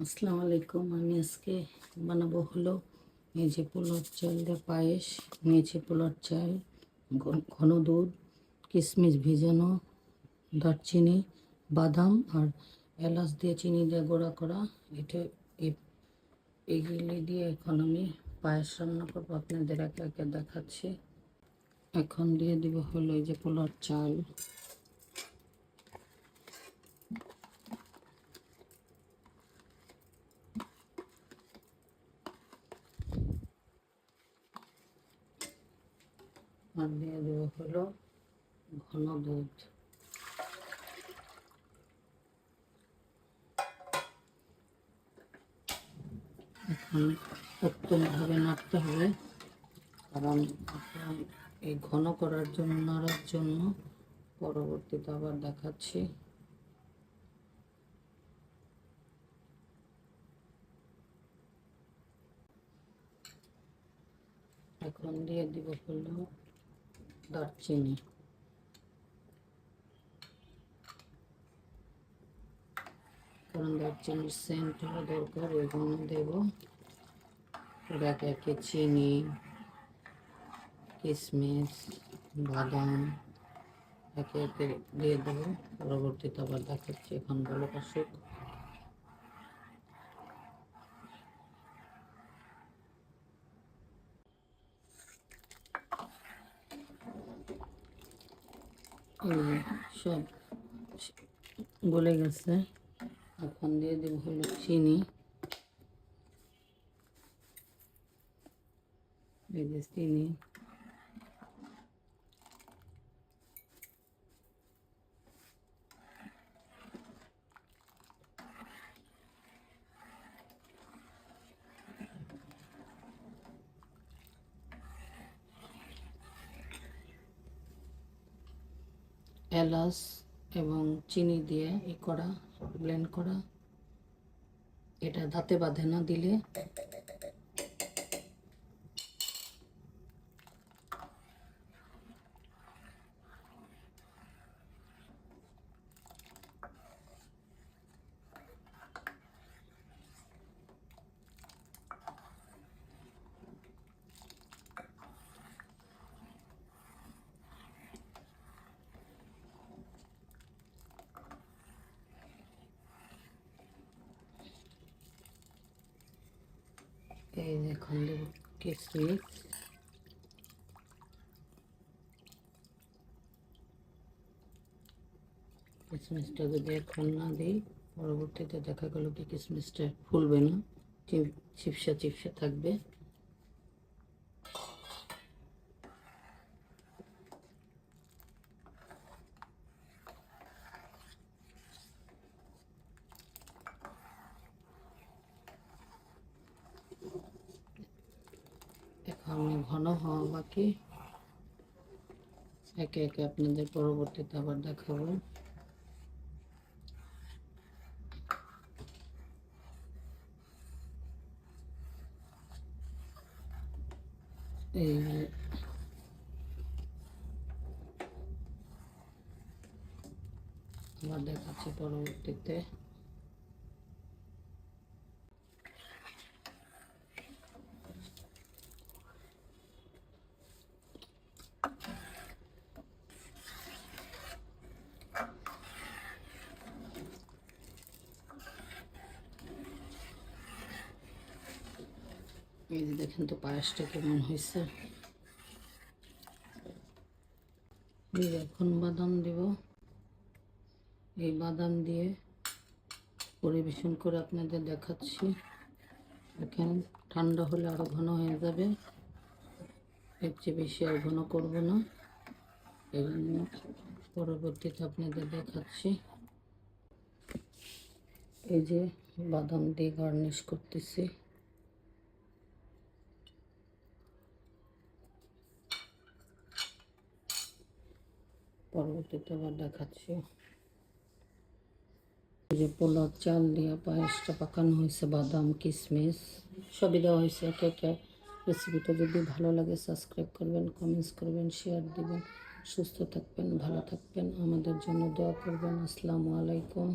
আসসালামু আলাইকুম। আমি আজকে বানাবো হলো মেঝে পোলার চাল দিয়ে পায়েস মেঝে পোলার চাল, ঘন- দুধ, কিশমিশ ভেজানো দারচিনি, বাদাম আর এলাচ দিয়ে চিনি দিয়ে গুঁড়া করা। এটা এইগুলি দিয়ে এখন আমি পায়েস রান্না করব। আপনাদের একে একে দেখাচ্ছি। এখন দিয়ে দিব হলো এই যে পোলার চাল। দেবো হলো ঘন দুধ। এখন উত্তমভাবে নাড়তে হবে, কারণ এই ঘন করার জন্য, নাড়ার জন্য পরবর্তীতে আবার দেখাচ্ছি। এখন দিয়ে দিব হলো দারচিনি। কারণ দারচিনির সেন্ট দরকার, ওই দেবো। একে একে চিনি কিশমিশ বাদাম একে একে দিয়ে দেবো। পরবর্তীতে আবার দেখাচ্ছি এখন ভালো আসুক। সব গলে গেছে। এখন দিয়ে দেব হলো চিনি। চিনি। এলাচ এবং চিনি দিয়ে ই করা ব্লেন্ড করা। এটা ধাতে বাঁধে না দিলে। এই দেবো কিশমিশ কিশমিশটা যদি এখন না দিই, পরবর্তীতে দেখা গেল কি কিশমিশটা ফুলবে না, চিপ- চিপসা চিপসা থাকবে এখন ঘন হওয়া বাকি। একে একে আপনাদের পরবর্তীতে আবার দেখাবো। এই দেখাচ্ছি পরবর্তীতে। এই যে দেখেন তো পায়েসটা কেমন হয়েছে। এখন বাদাম দেব। এই বাদাম দিয়ে পরিবেশন করে আপনাদের দেখাচ্ছি। দেখেন, ঠান্ডা হলে আরও ঘন হয়ে যাবে। এর চেয়ে বেশি আর ঘন করব না। এই জন্য পরবর্তীতে আপনাদের দেখাচ্ছি। এই যে বাদাম দিয়ে গার্নিশ করতেছি। পরবর্তীতে আবার দেখাচ্ছি। যে পোলাও চাল দিয়ে পায়েসটা পাকানো হয়েছে, বাদাম কিশমিশ সবই দেওয়া হয়েছে একে একে। রেসিপিটা যদি ভালো লাগে সাবস্ক্রাইব করবেন কমেন্টস করবেন শেয়ার দিবেন। সুস্থ থাকবেন, ভালো থাকবেন। আমাদের জন্য দোয়া করবেন। আসসালামু আলাইকুম।